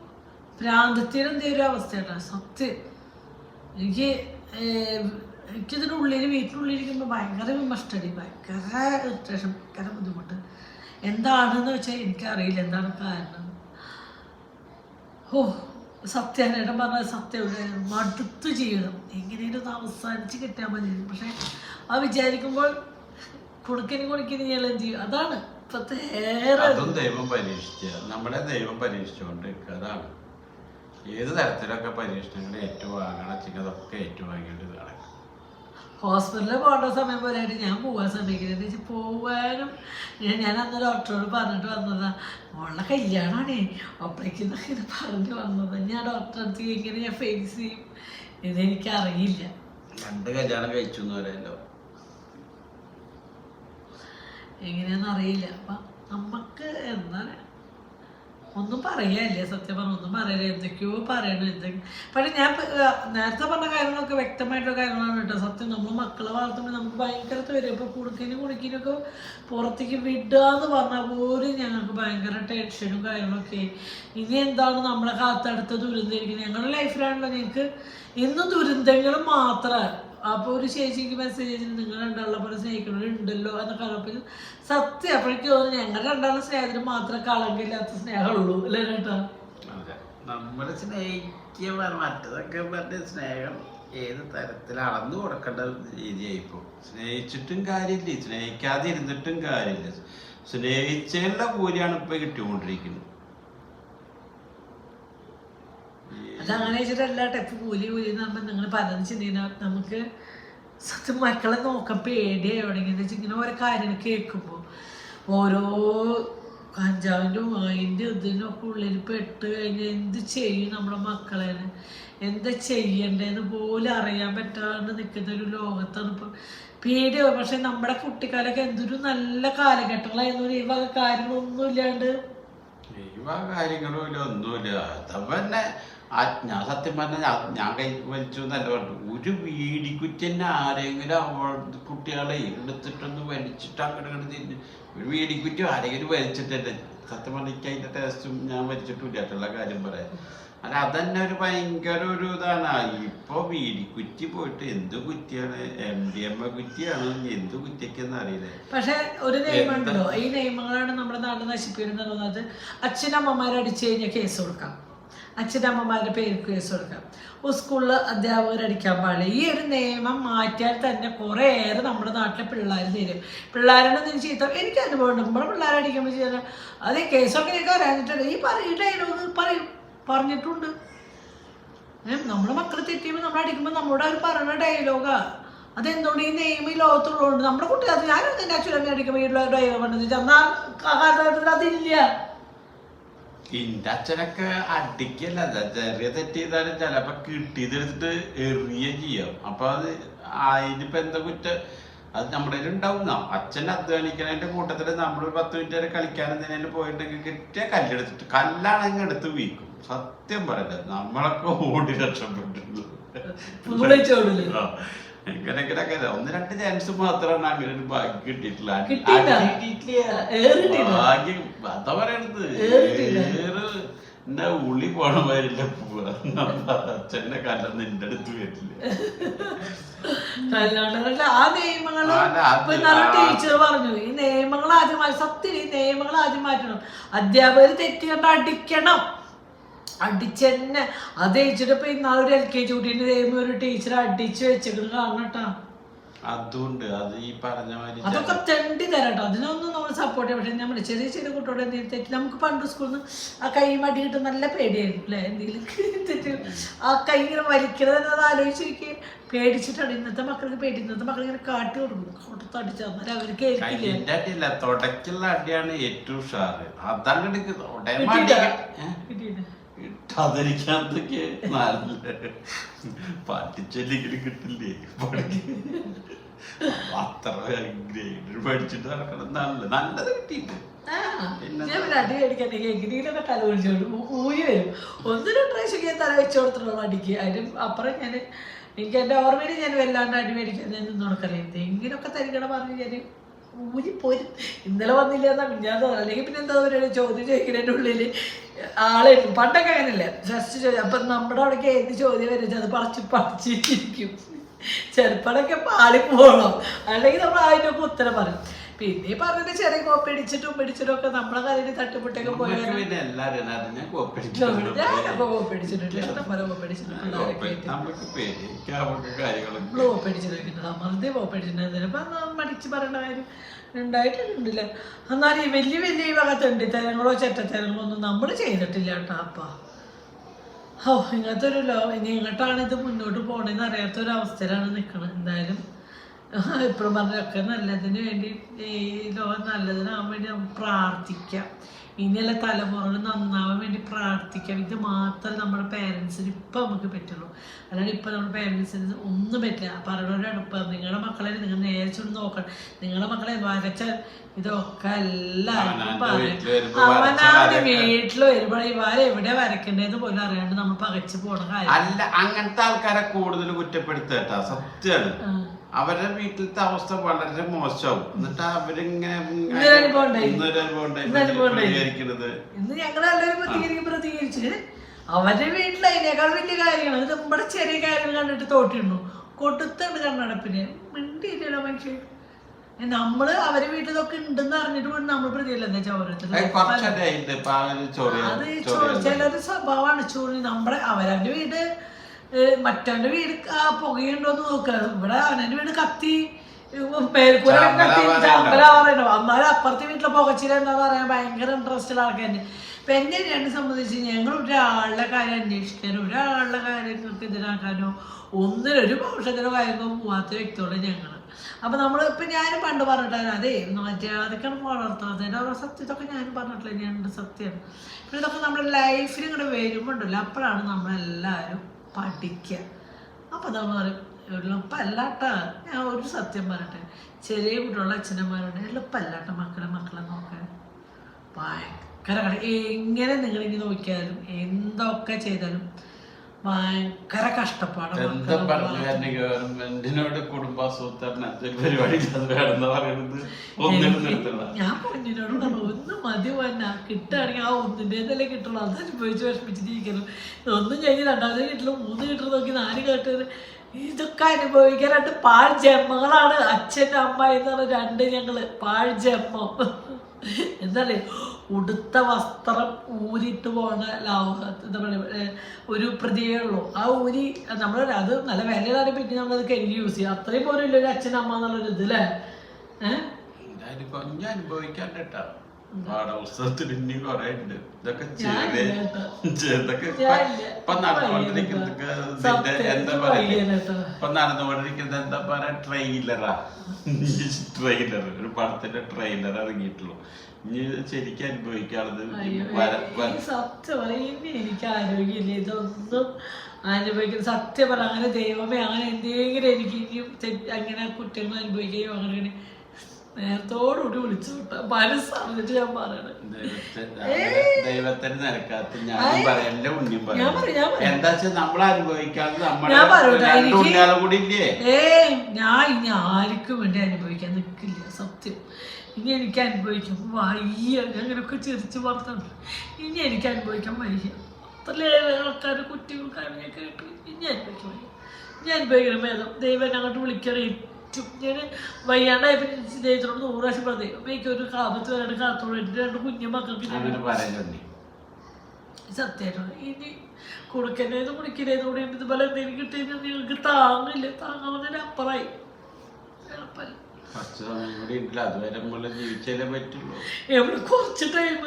ഭ്രാന്തത്തിന് എന്തെങ്കിലും ഒരു അവസ്ഥയാണ് സത്യം. എനിക്ക് എനിക്കിതിന്റെ ഉള്ളിൽ വീട്ടിനുള്ളിലിരിക്കുമ്പോൾ ഭയങ്കര വിമഷ്ടടി ഭയങ്കര ഇറിറ്റേഷൻ ഭയങ്കര ബുദ്ധിമുട്ട്. എന്താണെന്ന് വെച്ചാൽ എനിക്കറിയില്ല എന്താണ് കാരണം. ഓ സത്യാനേട്ടൻ പറഞ്ഞ സത്യം മടുത്ത് മടുത്തു ജീവിതം എങ്ങനെയും ഒന്ന് അവസാനിച്ച് കിട്ടിയാൽ മതി. പക്ഷെ ആ വിചാരിക്കുമ്പോൾ കുടുക്കന് കുടിക്കന് ഞാൻ എന്ത് ചെയ്യും? അതാണ് ഇപ്പത്തെ ദൈവം പരീക്ഷിച്ച നമ്മളെ ദൈവം പരീക്ഷിച്ചുകൊണ്ട് അതാണ് ഏത് തരത്തിലൊക്കെ പരീക്ഷണങ്ങൾ ഏറ്റുവാങ്ങണം വെച്ചെങ്കിൽ അതൊക്കെ ഏറ്റുവാങ്ങേണ്ടത് നടക്കും. ഹോസ്പിറ്റലിൽ പോകേണ്ട സമയം പോലെയായിട്ട് ഞാൻ പോകാൻ ശ്രമിക്കുന്നത് എന്ന് വെച്ചാൽ പോവാനും ഞാൻ- അന്ന് ഡോക്ടറോട് പറഞ്ഞിട്ട് വന്നതാ മോളുടെ കല്യാണമാണേ അപ്പോഴേക്കുന്നൊക്കെ ഇത് പറഞ്ഞു വന്നത്. ഞാൻ ഡോക്ടറെ അടുത്ത് എങ്ങനെ ഞാൻ ഫേസ് ചെയ്യും? ഇതെനിക്കറിയില്ല രണ്ട് കല്യാണം കഴിച്ചു എങ്ങനെയാണെന്ന് അറിയില്ല. അപ്പം നമുക്ക് എന്താണ് ഒന്നും പറയാനില്ല സത്യം പറഞ്ഞ ഒന്നും പറയില്ല എന്തൊക്കെയോ പറയണം എന്തൊക്കെ പക്ഷെ ഞാൻ നേരത്തെ പറഞ്ഞ കാര്യങ്ങളൊക്കെ വ്യക്തമായിട്ടുള്ള കാര്യങ്ങളാണ് കേട്ടോ. സത്യം നമ്മൾ മക്കളെ വളർത്തുമ്പോൾ നമുക്ക് ഭയങ്കര വരും. ഇപ്പൊ കുടുക്കിനും ഒക്കെ പുറത്തേക്ക് വിടുക എന്ന് പറഞ്ഞാൽ പോലും ഞങ്ങൾക്ക് ഭയങ്കര ടെൻഷനും കാര്യങ്ങളൊക്കെ. ഇനി എന്താണ് നമ്മളെ കാത്തടുത്ത ദുരന്തമായിരിക്കും ഞങ്ങളുടെ ലൈഫിലാണല്ലോ ഞങ്ങൾക്ക് ഇന്ന് ദുരന്തങ്ങൾ മാത്രമാണ് അപ്പോൾ ഒരു ചേച്ചിക്ക് മെസ്സേജ് ചെയ്തിട്ട് നിങ്ങൾ രണ്ടാളുടെ പോലെ സ്നേഹിക്കണവരുണ്ടല്ലോ എന്നൊക്കെ പറഞ്ഞപ്പോൾ സത്യം അപ്പോഴേക്ക് തോന്നുന്നു ഞങ്ങൾ രണ്ടാളുടെ സ്നേഹത്തിന് മാത്രമേ കളങ്കില്ലാത്ത സ്നേഹമുള്ളൂ. അല്ലേ ചേട്ടാ? നമ്മുടെ സ്നേഹിക്കുക മറ്റതൊക്കെ പറഞ്ഞ സ്നേഹം ഏത് തരത്തിൽ അളന്നു കൊടുക്കേണ്ട രീതിയായി ഇപ്പോൾ സ്നേഹിച്ചിട്ടും കാര്യമില്ല. സ്നേഹിക്കാതെ ഇരുന്നിട്ടും കാര്യമില്ല. സ്നേഹിച്ചേണ്ട കൂലിയാണ് ഇപ്പൊ കിട്ടിക്കൊണ്ടിരിക്കുന്നത്. അതങ്ങനെ വെച്ചിട്ടല്ല ടെപ്പ് കൂലി കൂലി എന്ന് പറയുമ്പോൾ നിങ്ങൾ പലതും ചിന്തിക്കുന്ന നമുക്ക് സത്യം മക്കളെ നോക്കാൻ പേടിയായി തുടങ്ങിയെന്ന് വെച്ചാൽ ഇങ്ങനെ ഓരോ കാര്യങ്ങൾ കേൾക്കുമ്പോൾ ഓരോ കഞ്ചാവിന്റെ അതിന്റെ ഇതിനൊക്കെ ഉള്ളിൽ പെട്ട് കഴിഞ്ഞാൽ എന്ത് ചെയ്യും നമ്മുടെ മക്കളെ എന്താ ചെയ്യണ്ടേന്ന് പോലും അറിയാൻ പറ്റാണ്ട് നിൽക്കുന്ന ഒരു ലോകത്താണ് ഇപ്പം പേടിയാവും പക്ഷെ നമ്മുടെ കുട്ടിക്കാലൊക്കെ എന്തൊരു നല്ല കാലഘട്ടങ്ങളായിരുന്നു. ഈ വക കാര്യങ്ങളൊന്നും ഇല്ലാണ്ട് ദൈവ കാര്യങ്ങളും ഇല്ല ഒന്നുമില്ല. ആ ഞാൻ സത്യം പറഞ്ഞാൽ ഞാൻ- കൈ വലിച്ചു എന്നല്ല പറഞ്ഞു ഒരു വീടിക്കുറ്റി തന്നെ ആരെങ്കിലും അവൾ കുട്ടികളെ എടുത്തിട്ടൊന്ന് വലിച്ചിട്ട് അങ്ങോട്ട് ഇങ്ങോട്ട് തിരിഞ്ഞ് ഒരു വീടിക്കുറ്റി ആരെങ്കിലും വലിച്ചിട്ടല്ലേ? സത്യം പറഞ്ഞാൽ എനിക്ക് അതിന്റെ ടേസ്റ്റും ഞാൻ വലിച്ചിട്ടില്ലാത്തുള്ള കാര്യം പറയാം. അല്ല അതന്നെ ഒരു ഭയങ്കര ഒരു ഇതാണ്. ഇപ്പൊ വീടിക്കുറ്റി പോയിട്ട് എന്ത് കുറ്റിയാണ്? എം ഡി എം എ കുറ്റിയാണ്? എന്ത് കുറ്റിയൊക്കെയെന്ന് അറിയില്ല. പക്ഷെ ഒരു നിയമമുണ്ടല്ലോ ഈ നിയമങ്ങളാണ് നമ്മുടെ നാട് നശിപ്പിക്കുന്നത് അച്ഛനമ്മമാരടിച്ചു കഴിഞ്ഞാൽ കേസ് കൊടുക്കാം. അച്ഛനമ്മമാരുടെ പേര് കേസ് കൊടുക്കാം. സ്കൂളിൽ അധ്യാപകർ അടിക്കാൻ പാടില്ല. ഈ ഒരു നിയമം മാറ്റിയാൽ തന്നെ കുറേയേറെ നമ്മുടെ നാട്ടിലെ പിള്ളേർ തരും. പിള്ളേരുടെ നിന്ന് ചീത്ത? എനിക്ക് അനുഭവം ഉണ്ട്. നമ്മുടെ പിള്ളേരെ അടിക്കുമ്പോൾ ചെയ്താൽ അത് കേസൊക്കെ എനിക്ക് അറിയാഞ്ഞിട്ടുണ്ട് ഈ പറയും ഡയലോഗ് പറയും. പറഞ്ഞിട്ടുണ്ട്. ഏ, നമ്മുടെ മക്കൾ തെറ്റിയുമ്പോൾ നമ്മൾ അടിക്കുമ്പോൾ നമ്മുടെ അവർ പറയുന്ന ഡയലോഗാ. അതെന്തുകൊണ്ട് ഈ നെയ്മ് ഈ ലോകത്തുള്ളതുകൊണ്ട്? നമ്മുടെ കുട്ടികൾ ഞാനും അച്ഛനമ്മ അടിക്കുമ്പോൾ ഈ ഡയലോഗ് പറഞ്ഞത് എന്നാൽ കാലഘട്ടത്തിൽ അതില്ല. ഇന്റെ അച്ഛനൊക്കെ അടിക്കല്ല ചെറിയ തെറ്റ് ചെയ്താലും ചിലപ്പോ കിട്ടിയതെടുത്തിട്ട് എറിയ ചെയ്യാം. അപ്പൊ അത് അതിനിപ്പോ എന്താ കുറ്റം? അത് നമ്മുടെ ഉണ്ടാവും അച്ഛൻ അധ്വാനിക്കണതിന്റെ കൂട്ടത്തിൽ നമ്മൾ പത്ത് മിനിറ്റ് വരെ കളിക്കാൻ എന്തിനേലും പോയിട്ടുണ്ടെങ്കിൽ കിട്ടിയ കല്ലെടുത്തിട്ട് കല്ലാണെങ്കിൽ എടുത്ത് വീക്കും. സത്യം പറയല്ല നമ്മളൊക്കെ ഓടി രക്ഷപ്പെട്ടിട്ടുള്ളൂ ഇങ്ങനെയൊക്കെ ഒന്ന് രണ്ട് ചാൻസ് മാത്രമാണ് അങ്ങനെ ഒരു ഭാഗ്യം കിട്ടിയിട്ടില്ല? ഭാഗ്യം അതാ പറയണത്. എന്റെ ഉള്ളി പോണ പോവാ അച്ഛന്റെ കല്ല നിന്റെ അടുത്ത് വരില്ല കല്യാണങ്ങളുടെ ആ നിയമങ്ങൾ ടീച്ചർ പറഞ്ഞു. ഈ നിയമങ്ങൾ ആദ്യം സത്യം ഈ നിയമങ്ങൾ ആദ്യം മാറ്റണം. അധ്യാപകർ തെറ്റ് കണ്ട് അടിക്കണം. അടിച്ചെന്നെ. അത് ജയിച്ചിട്ട് ഇപ്പൊ ഒരു എൽ കെ ജി കുട്ടീന്റെ ഒരു ടീച്ചർ അടിച്ചു വെച്ചേക്കുന്നത് കാണട്ടാ അതുണ്ട്. അത് ഈ പറഞ്ഞ മാതിരി അതൊക്കെ തെണ്ടി തരാട്ടോ അതിനൊന്നും നമ്മൾ സപ്പോർട്ട് ചെയ്യാം പക്ഷെ നമ്മൾ ചെറിയ ചെറിയ കുട്ടിയോടെ എന്തെങ്കിലും തെറ്റ് നമുക്ക് പണ്ട് സ്കൂളിൽ നിന്ന് ആ കൈ മടി കിട്ടും നല്ല പേടിയായിരുന്നു അല്ലേ എന്തെങ്കിലും തെറ്റ് ആ കൈ ഇങ്ങനെ വലിക്കുന്നത് എന്നത് ആലോചിച്ചിരിക്കെ. പേടിച്ചിട്ടാണ്. ഇന്നത്തെ മക്കൾക്ക് പേടി. ഇന്നത്തെ മക്കൾ ഇങ്ങനെ കാട്ടി കൊടുക്കും. കൊടുത്തടിച്ചു തന്നാൽ അവർ കേൾക്കില്ല തുടക്കുള്ള അടിയാണ് ഏറ്റവും ഉഷാറ്. അതാണ് കിട്ടിയില്ല. കിട്ടിയില്ല. ഇട്ടതിരിക്കാത്തൊക്കെ നല്ല പാട്ടിച്ചൊല്ലിങ്ങനെ കിട്ടില്ലേ? പഠിക്കും അത്ര ഗ്രേഡ് പഠിച്ചിട്ട് നടക്കണം. നല്ല നല്ലത് കിട്ടിയിട്ട് എങ്ങനെയൊക്കെ തല ഒഴിച്ചോണ്ട് ഊരി വരും. ഒന്ന് രണ്ട് പ്രാവശ്യം ഞാൻ തല വെച്ചു കൊടുത്തിട്ടുള്ളൂ അടിക്ക്. അതിന് അപ്പുറം ഞാൻ എനിക്ക് എന്റെ ഓർമ്മയിൽ ഞാൻ വല്ലാണ്ട് അടി മേടിക്കാൻ നടക്കലേ എന്തെങ്കിലുമൊക്കെ തരികട പറഞ്ഞ് ഞാൻ ഊരി പോയി ഇന്നലെ വന്നില്ല എന്നാ ഞാൻ തോന്നുന്നു. അല്ലെങ്കിൽ പിന്നെ എന്താ പറയുക ചോദ്യം ചോദിക്കുന്നതിന്റെ ഉള്ളിൽ ആളെ പണ്ടൊക്കെ അങ്ങനല്ലേ? ഫസ്റ്റ് ചോദ്യം അപ്പം നമ്മുടെ അവിടേക്ക് ഏത് ചോദ്യം വരുന്നത് അത് പറിച്ച് പറിച്ചിരിക്കും. ചെറുപ്പടൊക്കെ പാളി പോകണം അല്ലെങ്കിൽ നമ്മൾ ആയിട്ടൊക്കെ ഉത്തരം പറയും. പിന്നെ പറഞ്ഞിട്ട് ചെറിയ കോപ്പി അടിച്ചിട്ടും പിടിച്ചിട്ടും ഒക്കെ നമ്മളെ കയ്യിൽ തട്ടുപൊട്ടൊക്കെ മടിച്ച് പറയേണ്ട കാര്യം ഉണ്ടായിട്ടില്ല എന്നാൽ ഈ വലിയ വലിയ വക തെണ്ടിത്തരങ്ങളോ ചെറ്റത്തരങ്ങളോ ഒന്നും നമ്മൾ ചെയ്തിട്ടില്ല കേട്ടോ അപ്പ. ഓ ഇങ്ങനത്തെ ഒരു ലോ ഇനി എങ്ങോട്ടാണ് ഇത് മുന്നോട്ട് പോകണമെന്ന് അറിയാത്ത ഒരു അവസ്ഥയിലാണ് നിൽക്കുന്നത് എന്തായാലും ഇപ്പോഴും പറഞ്ഞൊക്കെ നല്ലതിന് വേണ്ടി ഈ ലോകം നല്ലതിനാകാൻ വേണ്ടി നമുക്ക് പ്രാർത്ഥിക്കാം. ഇനിയുള്ള തലമുറകൾ നന്നാവാൻ വേണ്ടി പ്രാർത്ഥിക്കാം. ഇത് മാത്രം നമ്മുടെ പേരൻസിന് ഇപ്പം നമുക്ക് പറ്റുള്ളൂ. അല്ലാണ്ട് ഇപ്പം നമ്മുടെ പേരൻസിന് ഒന്നും പറ്റില്ല. പറയണവരാണ് ഇപ്പം നിങ്ങളുടെ മക്കളെ നിങ്ങൾ നേരെ ചൊന്ന് നോക്കണം. നിങ്ങളുടെ മക്കളെ വരച്ചാൽ ഇതൊക്കെ എല്ലാവർക്കും പറയും അവനാ വരച്ച വീട്ടിൽ വരുമ്പോൾ ഇവരെ എവിടെ വരയ്ക്കേണ്ടതെന്ന് പോലും അറിയാണ്ട് നമ്മൾ പകച്ചു പോണ കാര്യം. അല്ല അങ്ങനത്തെ ആൾക്കാരെ കൂടുതൽ കുറ്റപ്പെടുത്തുക സത്യാണ്. ആ. അവരുടെ വീട്ടിലത്തെ അവസ്ഥ വളരെ മോശമാവും. എന്നിട്ട് അവരിങ്ങനെ. പ്രതികരിക്കുന്നത് ഇന്ന് ഞങ്ങൾ എല്ലാവരും പ്രതികരിക്കും പ്രതികരിച്ച് അവരുടെ വീട്ടിൽ അതിനേക്കാൾ വലിയ കാര്യങ്ങൾ ഇത് നമ്മുടെ ചെറിയ കാര്യങ്ങൾ കണ്ടിട്ട് തോട്ടിണ്ടു കൊടുത്തുണ്ട് കണ്ണടപ്പിന്. മിണ്ടിയില്ലല്ലോ മനുഷ്യൻ നമ്മൾ അവർ വീട്ടിലൊക്കെ ഉണ്ടെന്ന് അറിഞ്ഞിട്ട് പോലും നമ്മൾ പ്രതിയല്ല എന്താ വെച്ചാൽ അത് ഓരോരുത്തർ അത് ചിലത് സ്വഭാവമാണ്. ചോറിന് നമ്മുടെ അവരവന്റെ വീട് ഏഹ് മറ്റവന്റെ വീട് ആ പുകയുണ്ടോന്ന് നോക്കുക ഇവിടെ അവനെ വീട് കത്തി. ചാമ്പലാ കത്തി. എന്നാലും അപ്പുറത്തെ വീട്ടിലെ പുകച്ചില എന്താന്ന് പറയാൻ ഭയങ്കര ഇൻട്രസ്റ്റ് ഉള്ള അപ്പൊ ഇപ്പൊ എന്നെ എന്നെ സംബന്ധിച്ച് ഞങ്ങൾ ഒരാളുടെ കാര്യം അന്വേഷിക്കാനോ ഒരാളുടെ കാര്യങ്ങൾക്ക് എതിരാക്കാനോ ഒന്നിനൊരു ഭവിഷ്യത്തിനോ കാര്യങ്ങളോ പോവാത്ത വ്യക്തിയോട് ഞങ്ങൾ അപ്പൊ നമ്മൾ ഇപ്പൊ ഞാനും പണ്ട് പറഞ്ഞിട്ടാണ് അതെ മറ്റേ അതൊക്കെയാണ് വളർത്തുന്നത് ഓരോ സത്യത്തൊക്കെ ഞാനും പറഞ്ഞിട്ടില്ല ഞാൻ സത്യമാണ്. പിന്നെ ഇതൊക്കെ നമ്മുടെ ലൈഫിൽ ഇങ്ങോട്ട് വരുമ്പോണ്ടല്ലോ. അപ്പോഴാണ് നമ്മളെല്ലാവരും പഠിക്കുക അപ്പം നമ്മൾ പറയും എളുപ്പമല്ലാട്ടാ ഞാൻ ഒരു സത്യം പറയട്ടെ. ചെറിയ കുട്ടികളുടെ അച്ഛനന്മാരുണ്ട് എളുപ്പമല്ലാട്ട മക്കളെ മക്കളെ നോക്കാൻ. ഭയങ്കര കട എങ്ങനെ നിങ്ങളിങ്ങനെ നോക്കിയാലും എന്തൊക്കെ ചെയ്താലും ഭയങ്കര കഷ്ടപ്പാടാണ് എന്താ പറഞ്ഞു പരിപാടി വേണമെന്ന് പറയുന്നത് ഒന്നിനും ഞാൻ പറഞ്ഞതിനോട് പറഞ്ഞു ഒന്ന് മതി വന്ന കിട്ടുകയാണെങ്കിൽ ആ ഒന്നിന്റെതല്ലേ കിട്ടുള്ളൂ. അത് അനുഭവിച്ച് വിഷമിച്ചിരിക്കുന്നു. ഒന്നും കഴിഞ്ഞ് രണ്ടാമത് കിട്ടില്ല. മൂന്ന് കിട്ടുന്ന നോക്കി നാല് കേട്ടത് ഇതൊക്കെ അനുഭവിക്കാൻ രണ്ട് പാഴ് ജന്മങ്ങളാണ് അച്ഛൻ അമ്മ എന്ന് പറഞ്ഞ രണ്ട് ഞങ്ങൾ. പാഴ് ജന്മം എന്താ പറയുക? ഉടുത്ത വസ്ത്രം ഊരിട്ട് പോണ ലാഭ ഒരു പ്രതിയേ ഉള്ളൂ. ആ ഊരി നമ്മൾ അത് നല്ല വിലയിലാണ് പിന്നെ നമ്മളത് കഴുകി യൂസ് ചെയ്യുക അത്രയും പോലും ഇല്ല ഒരു അച്ഛൻ അമ്മ എന്നുള്ളൊരു ഇത് അല്ലേ ഏഹ് എന്തായാലും കൊഞ്ചം അനുഭവിക്കാൻ കേട്ടാ പാഠപുസ്തകത്തിൽ ഇനി കൊറേ ഉണ്ട്. ഇതൊക്കെ ചെയ്തേ. ഇപ്പൊ നടന്നുകൊണ്ടിരിക്കുന്നത് എന്താ പറയുക ഇപ്പൊ നടന്നുകൊണ്ടിരിക്കുന്നത് എന്താ പറയാ? ട്രെയിലറാ. (laughs) ട്രെയിലർ ഒരു പടത്തിന്റെ ട്രെയിലർ ഇറങ്ങിയിട്ടുള്ളൂ. ഇനി ശരിക്കും അനുഭവിക്കാണത് സത്യം പറയുമ്പോ എനിക്ക് ആരോഗ്യമില്ല. ഇതൊന്നും അനുഭവിക്കുന്നു സത്യം പറ അങ്ങനെ ദൈവമേ അങ്ങനെ എന്തെങ്കിലും എനിക്ക് ഇനിയും അങ്ങനെ കുറ്റങ്ങൾ അനുഭവിക്കുകയോ അങ്ങനെ നേരത്തോടുകൂടി വിളിച്ചു മനസ്സറിഞ്ഞിട്ട് ഞാൻ പറയണേ. ദൈവത്തെ ദൈവത്തിന് നിരക്കാത്ത ഞാൻ പറയാം. എന്റെ ഉണ്ണിയും ഞാൻ പറയും, ഞാൻ പറയാം. പറയും. എന്താ വെച്ചാൽ നമ്മൾ അനുഭവിക്കാതെ കൂടി ഇല്ലേ? ഞാൻ ഇനി ആർക്കും വേണ്ടി അനുഭവിക്കാൻ നിൽക്കില്ല. സത്യം. ഇനി എനിക്ക് അനുഭവിക്കും വയ്യ അങ്ങനെയൊക്കെ ചിരിച്ച് പുറത്താണ് ഇനി എനിക്ക് അനുഭവിക്കാൻ വയ്യ അത്രയേറെ ആൾക്കാർ കുട്ടികൾ കാര്യങ്ങൾ കേട്ട് ഇനി അനുഭവിക്കാൻ വയ്യ ഇനി അനുഭവിക്കണം ഭേദം ദൈവം അങ്ങോട്ട് വിളിക്കണം ഏറ്റവും ഞാൻ വയ്യാണ്ടായപ്പോൾ ദൈവത്തിനോട് നൂറ് പ്രാവശ്യം പറഞ്ഞു അപ്പം എനിക്ക് ഒരു കാപത്ത് വരാണ്ട് കാത്തോളൂ. എന്റെ രണ്ട് കുഞ്ഞു മക്കൾക്ക് സത്യമായിട്ടാണ് ഇനി കൊടുക്കണേന്ന് കുടിക്കണേന്ന് കൂടി ഇതുപോലെ എന്തെങ്കിലും കിട്ടിയാൽ നിങ്ങൾക്ക് താങ്ങില്ല. താങ്ങാവുന്നതിന് അപ്പുറമായി. എളുപ്പമല്ല. കുറച്ച് പറ്റുള്ളൂ. എവിടെ കുറച്ച് ടൈം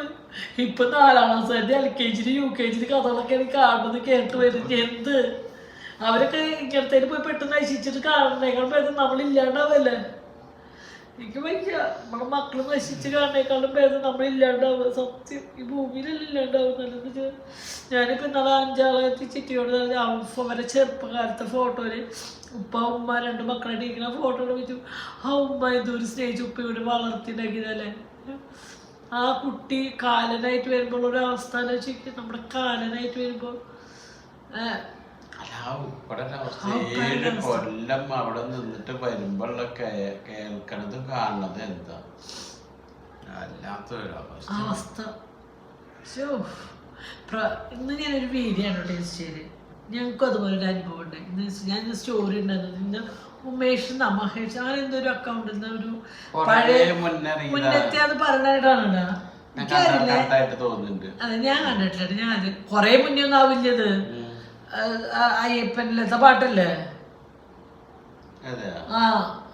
ഇപ്പൊ നാലാം class L K U K ജിന് കഥകളൊക്കെ കാണുന്നത് കേട്ട് വരുന്നത് എന്ത്? അവരൊക്കെ പോയി പെട്ടെന്ന് നശിച്ചിട്ട് കാണുന്നേക്കാൾ ഭേദം നമ്മളില്ലാണ്ടാവല്ലേ? എനിക്ക് വയ്യ നമ്മളെ മക്കൾ നശിച്ച് കാണേക്കാളും ഭേദം നമ്മളില്ലാണ്ടാവുക. സത്യം ഈ ഭൂമിയിലല്ല ഇല്ലാണ്ടാവുന്നത് ഞാനിപ്പോൾ ഇന്നലെ അഞ്ചാളത്തി ചിറ്റിയോട് അവരെ ചെറുപ്പകാലത്തെ ഫോട്ടോയിൽ ഉപ്പ ഉമ്മ രണ്ട് മക്കളെ ഇരിക്കുന്ന ഫോട്ടോ വെച്ചു. ആ ഉമ്മ ഇതൊരു സ്നേഹിച്ച് ഇവിടെ വളർത്തിണ്ടാക്കിയതല്ലേ. ആ കുട്ടി കാലനായിട്ട് വരുമ്പോൾ ഒരു അവസ്ഥ ആലോചിക്കുക നമ്മുടെ കാലനായിട്ട് വരുമ്പോൾ ഒരു ഏഴ് കൊല്ലം അവിടെ നിന്നിട്ട് വരുമ്പോഴുള്ള കേൾക്കണത് കാണണത് കാണുന്നതും എന്താ? അല്ലാത്തൊരു അവസ്ഥ. ഇന്ന് ഞാനൊരു വീഡിയോ ആണ് ടേസ്റ്റ് ഞങ്ങൾക്കും അതുപോലെ ഒരു അനുഭവം ഉണ്ട്. ഇന്ന് ഞാൻ സ്റ്റോറി ഉണ്ടായിരുന്നു ഇന്ന് ഉമേഷ് നമഹേഷ് മഹേഷ് അങ്ങനെ എന്തോ ഒരു അക്കൗണ്ടിൽ ഒരു കൊറേ പഴയ മുന്നത്തെ അത് പറഞ്ഞിട്ടാണ് എനിക്കറിയില്ല? അതെ ഞാൻ കണ്ടിട്ടില്ല. ഞാൻ അത് കൊറേ മുന്നേ ഒന്നും ആവില്ലത്. അയ്യപ്പനിലത്തെ പാട്ടല്ലേ? ആ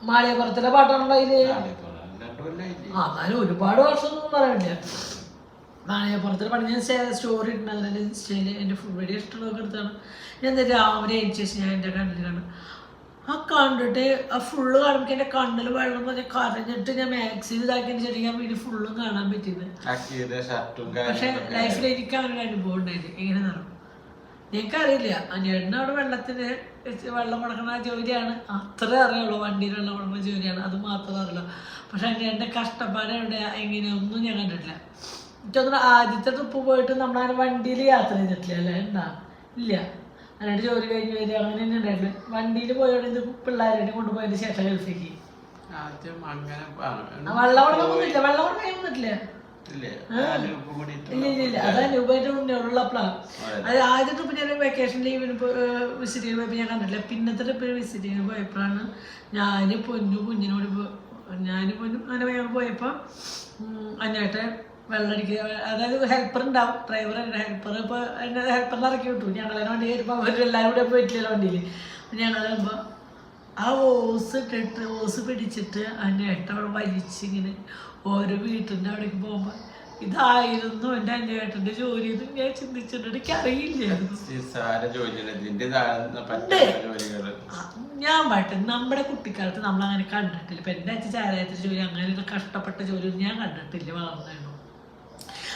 മാളിയപ്പുറത്തിലെ പാട്ടാണല്ലോ ഇത് ആ എന്നാലും ഒരുപാട് വർഷം വർഷമൊന്നും പറയണ്ട മാളിയപ്പുറത്തിൽ പണി ഞാൻ സ്റ്റോറി ഇട്ടുണ്ടായിരുന്നു എന്റെ ഇൻസ്റ്റയിൽ എന്റെ ഫുൾ വീഡിയോ ഇഷ്ടമുള്ളതൊക്കെ എടുത്താണ്. ഞാൻ എന്താ രാവിലെ എഴുതി ഞാൻ എന്റെ കണ്ണിൽ കാണും ആ കണ്ടിട്ട് ആ ഫുള്ള് കാണുമ്പോൾ എന്റെ കണ്ണിൽ വെള്ളം പറഞ്ഞ കരഞ്ഞിട്ട് ഞാൻ മാക്സിൽ ഇതാക്കിയതിന് ശേഷം ഞാൻ വീട് ഫുള്ളും കാണാൻ പറ്റിയത്. പക്ഷെ ലൈഫിൽ എനിക്ക് അങ്ങനെ ഒരു അനുഭവം ഉണ്ടായിരുന്നു എങ്ങനെ നടക്കും ഞങ്ങൾക്കറിയില്ല അനിയണ്ണ അവിടെ വെള്ളത്തിന് വെച്ച് വെള്ളം മുടക്കുന്ന ജോലിയാണ്. അത്രേ അറിയുള്ളൂ വണ്ടിയിൽ വെള്ളം മുടക്കുന്ന ജോലിയാണ്. അത് മാത്രമേ അറിയുള്ളൂ. പക്ഷെ അനിയേട്ടന്റെ കഷ്ടപ്പാട് എവിടെ എങ്ങനെയൊന്നും ഞാൻ കണ്ടിട്ടില്ല. എനിക്കൊന്നും ആദ്യത്തെ ട്രിപ്പ് പോയിട്ട് നമ്മളങ്ങനെ വണ്ടിയിൽ യാത്ര ചെയ്തിട്ടില്ല അല്ലേ? എന്താ? ഇല്ല. എന്നിട്ട് ജോലി കഴിഞ്ഞ് വരിക അങ്ങനെ തന്നെ ഉണ്ടായിട്ടില്ല വണ്ടിയിൽ പോയോടെ ഇത് പിള്ളേരായിട്ട് കൊണ്ടുപോയതിന് ശേഷം ഗൾഫിലേക്ക്. വെള്ളം കൊടുക്കാൻ വന്നിട്ടില്ല വെള്ളം കൊടുക്കാൻ വന്നിട്ടില്ല ഇല്ലേ? നാല് ഉപ്പ് കൂടി ഇല്ല ഇല്ല ഇല്ല. അതാ രൂപയുടെ പ്ലാൻ അതെ. ആദ്യ ട്രിപ്പ് ഞാൻ വെക്കേഷൻ ലീവിന് വിസിറ്റ് ചെയ്യാൻ പോയപ്പോൾ ഞാൻ കണ്ടില്ല പിന്നത്തെ ട്രിപ്പ് വിസിറ്റ് ചെയ്യുന്ന പോയപ്പോഴാണ് ഞാൻ പൊന്നു കുഞ്ഞിനോട് ഞാൻ പൊന്നു അങ്ങനെ ഞങ്ങൾ പോയപ്പോൾ അതിനായിട്ട് വെള്ളമടിക്കുക അതായത് ഹെൽപ്പർ ഉണ്ടാവും. ഡ്രൈവർ ഹെൽപ്പർ ഇപ്പൊ എന്നെ ഹെൽപ്പറിനെ ഇറക്കി വിട്ടു. ഞങ്ങളെ വണ്ടി കയറുമ്പോൾ അവരെല്ലാവരും കൂടെ പോയിട്ടില്ല വണ്ടിയിൽ ഞങ്ങൾ വരുമ്പോൾ ആ ഓസ് ഇട്ടിട്ട് ഓസ് പിടിച്ചിട്ട് അന്നേട്ട അവിടെ വലിച്ചിങ്ങനെ ഓരോ വീട്ടിന്റെ അവിടേക്ക് പോകുമ്പോൾ ഇതായിരുന്നു എന്റെ അന്നേട്ടന്റെ ജോലി എന്ന് ഞാൻ ചിന്തിച്ചിട്ട് എനിക്കറിയില്ലായിരുന്നു നിസ്സാര ജോലികൾ ഇതിന്റെ താഴ്ന്ന പറ്റുന്ന ഞാൻ പാട്ട് നമ്മുടെ കുട്ടിക്കാലത്ത് നമ്മൾ അങ്ങനെ കണ്ടിട്ടില്ല. ഇപ്പം എന്റെ അച്ഛൻ ചാരായത്തിന്റെ ജോലി അങ്ങനെ ഒരു കഷ്ടപ്പെട്ട ജോലി ഒന്നും ഞാൻ കണ്ടിട്ടില്ല വളർന്നു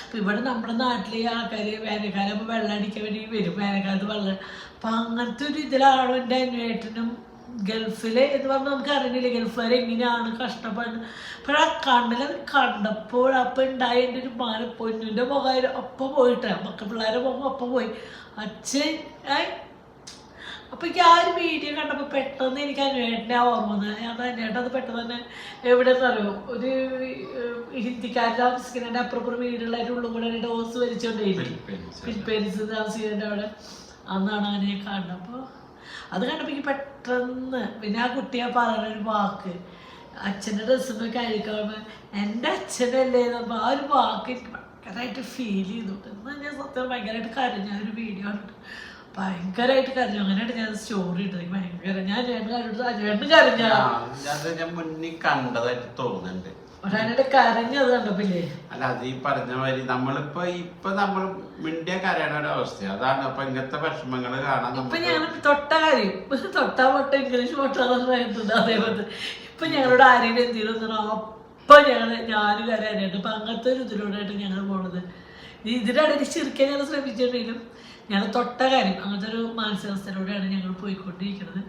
അപ്പം ഇവിടെ നമ്മുടെ നാട്ടിലെ ആൾക്കാർ വേനൽക്കാലം വെള്ളം അടിക്കാൻ വേണ്ടി വരും. വേനൽക്കാലത്ത് വെള്ളം അപ്പം അങ്ങനത്തെ ഒരു ഇതിലാണോ എന്റെ അന്വേഷണം ഗൾഫിൽ എന്ന് പറഞ്ഞാൽ നമുക്ക് അറിയില്ല ഗൾഫുകാർ എങ്ങനെയാണ് കഷ്ടപ്പെടുന്നത് അപ്പോൾ ആ കണ്ണിലത് കണ്ടപ്പോൾ അപ്പം ഉണ്ടായ എന്റെ ഒരു മാന പൊന്നിന്റെ മുഖം അപ്പം പോയിട്ടേ മക്ക പിള്ളേരെ മുഖം അപ്പം പോയി. അച്ഛൻ അപ്പം എനിക്ക് ആ ഒരു വീഡിയോ കണ്ടപ്പോൾ പെട്ടെന്ന് എനിക്ക് അന്വേഷണ ഓർമ്മ വന്നത് ഞാൻ അനുവേട്ടൻ അത് പെട്ടെന്ന് തന്നെ എവിടെ അറിയോ? ഒരു ഏഹ്, ഹിന്ദിക്കാർ താമസിക്കുന്നതിന്റെ അപ്പുറപ്പുറം വീടുള്ള ഉള്ളും കൂടെ ഡോസ് വലിച്ചോണ്ടേ ഫിലിപ്പീൻസ്. താമസിക്കുന്നതിന്റെ അവിടെ. അന്നാണ് അങ്ങനെ കാണുന്നത് അപ്പോൾ അത് കണ്ടപ്പോൾ എനിക്ക് പെട്ടെന്ന് പിന്നെ ആ കുട്ടിയെ പറഞ്ഞൊരു വാക്ക്. അച്ഛന്റെ ഡ്രസ്സൊക്കെ കഴിക്കുമ്പോൾ എന്റെ അച്ഛനല്ലേ നമ്മൾ ആ ഒരു വാക്ക് എനിക്ക് ഭയങ്കരമായിട്ട് ഫീൽ ചെയ്തു. എന്നാൽ ഞാൻ സത്യം ഭയങ്കരമായിട്ട് കരഞ്ഞ ഒരു വീഡിയോ കണ്ടിട്ട് ഭയങ്കരമായിട്ട് കരഞ്ഞു. അങ്ങനെയാണ് ഞാൻ സ്റ്റോറി ഇട്ടത്. ഭയങ്കര ഞാൻ രണ്ട് കരഞ്ഞു രണ്ട് കരഞ്ഞ മുന്നിൽ കണ്ടതായിട്ട് തോന്നുന്നുണ്ട്. അല്ല അത് ഈ പറഞ്ഞ മാതിരി നമ്മളിപ്പോ ഇപ്പൊ നമ്മൾ മിണ്ടിയ കരയണ ഒരു അവസ്ഥ അതാണ് അപ്പൊ ഇങ്ങനത്തെ വിഷമങ്ങൾ കാണാൻ ഇപ്പൊ ഞങ്ങൾ തൊട്ട കാര്യം. തൊട്ടാ പൊട്ട ഇംഗ്ലീഷ് പൊട്ടാന്നുണ്ട് അതേപോലെ. ഇപ്പൊ ഞങ്ങളോട് ആരെങ്കിലും എന്തെങ്കിലും അപ്പൊ ഞങ്ങൾ ഞാനും കരയാനായിട്ട് ഇപ്പൊ അങ്ങനത്തെ ഒരു ഇതിലൂടെയായിട്ട് ഞങ്ങൾ പോണത്. ഇടയിൽ ചിരിക്കാൻ ഞങ്ങൾ ശ്രമിച്ചിട്ടുണ്ടെങ്കിലും ഞങ്ങൾ തൊട്ട കാര്യം അങ്ങനത്തെ ഒരു മാനസികാവസ്ഥയിലൂടെയാണ് ഞങ്ങൾ പോയിക്കൊണ്ടിരിക്കുന്നത്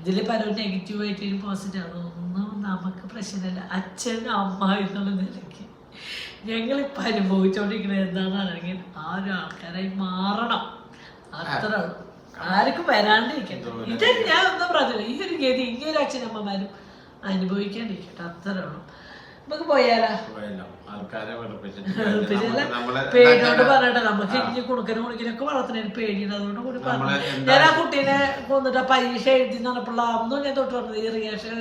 ഇതിൽ പലരും നെഗറ്റീവ് ആയിട്ടും പോസിറ്റീവ് അതൊന്നും നമുക്ക് പ്രശ്നമില്ല. അച്ഛൻ അമ്മ എന്നുള്ള നിലയ്ക്ക്. ഞങ്ങളിപ്പോൾ അനുഭവിച്ചുകൊണ്ടിരിക്കുന്നത് എന്താണെന്നുണ്ടെങ്കിൽ ആ ഒരു ആൾക്കാരായി മാറണം. അത്ര ആർക്കും വരാണ്ടിരിക്കട്ടെ ഇത് ഞാൻ ഒന്നും പറഞ്ഞില്ല. ഈ ഒരു ഗതി ഈ ഒരു അച്ഛനമ്മമാരും അനുഭവിക്കാണ്ടിരിക്കട്ടെ. അത്ര ഉള്ളൂ. നമുക്ക് പോയാലോ? (laughs) പേടിയോട് പറഞ്ഞിട്ട് നമുക്ക് ഇനി കുണുക്കനും കുണിക്കനൊക്കെ വളർത്തുന്നതിന് പേടിയുണ്ട് അതുകൊണ്ട് കൂടി പറഞ്ഞു ഞാൻ ആ കുട്ടീനെ കൊന്നിട്ട് പരീക്ഷ എഴുതി നടപ്പുള്ള അന്നും ഞാൻ തൊട്ട് പറഞ്ഞത് ഈ റിയാക്ഷൻ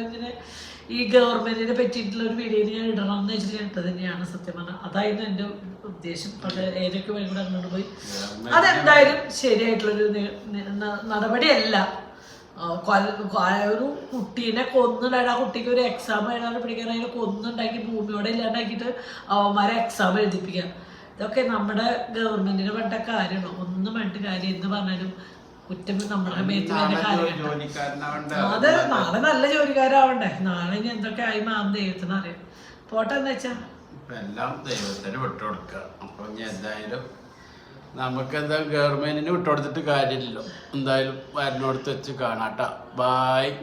ഈ ഗവൺമെന്റിനെ പറ്റിയിട്ടുള്ള ഒരു വീഡിയോ ഞാൻ ഇടണം എന്ന് വെച്ചിട്ട് ഇട്ടത് തന്നെയാണ് സത്യം പറഞ്ഞാൽ അതായിരുന്നു എന്റെ ഉദ്ദേശം. അത് ഏതൊക്കെ വഴി കൂടെ അങ്ങോട്ട് പോയി. അതെന്തായാലും ശരിയായിട്ടുള്ളൊരു നടപടിയല്ല. ഒരു കുട്ടീനെ കൊന്നുണ്ടായിട്ട് ആ കുട്ടിക്ക് ഒരു എക്സാം എഴുതാൻ പിടിക്കാൻ അതിനെ കൊന്നുണ്ടാക്കി ഭൂമിയോടെ ഇല്ലാണ്ടാക്കിയിട്ട് അവന്മാരെ എക്സാം എഴുതിപ്പിക്കാം. ഇതൊക്കെ നമ്മുടെ ഗവൺമെന്റിന് വേണ്ട കാര്യമാണ്. ഒന്നും വേണ്ട കാര്യം എന്ന് പറഞ്ഞാലും കുറ്റം നമ്മുടെ മേത്ത് വേണ്ട കാര്യം അത് നാളെ നല്ല ജോലിക്കാരാവണ്ടേ? നാളെ ഇനി എന്തൊക്കെ ആയി മാം ദൈവത്തിന് അറിയാം പോട്ടെ എന്ന് വെച്ചാ എല്ലാം ദൈവത്തിന് വിട്ടുകൊടുക്കുക അപ്പൊ ഇനി എന്തായാലും നമുക്ക് എന്തായാലും ഗവൺമെന്റിന് വിട്ടുകൊടുത്തിട്ട് കാര്യമില്ലല്ലോ. എന്തായാലും വരണോടത്ത് വെച്ച് കാണാട്ടാ. ബായ്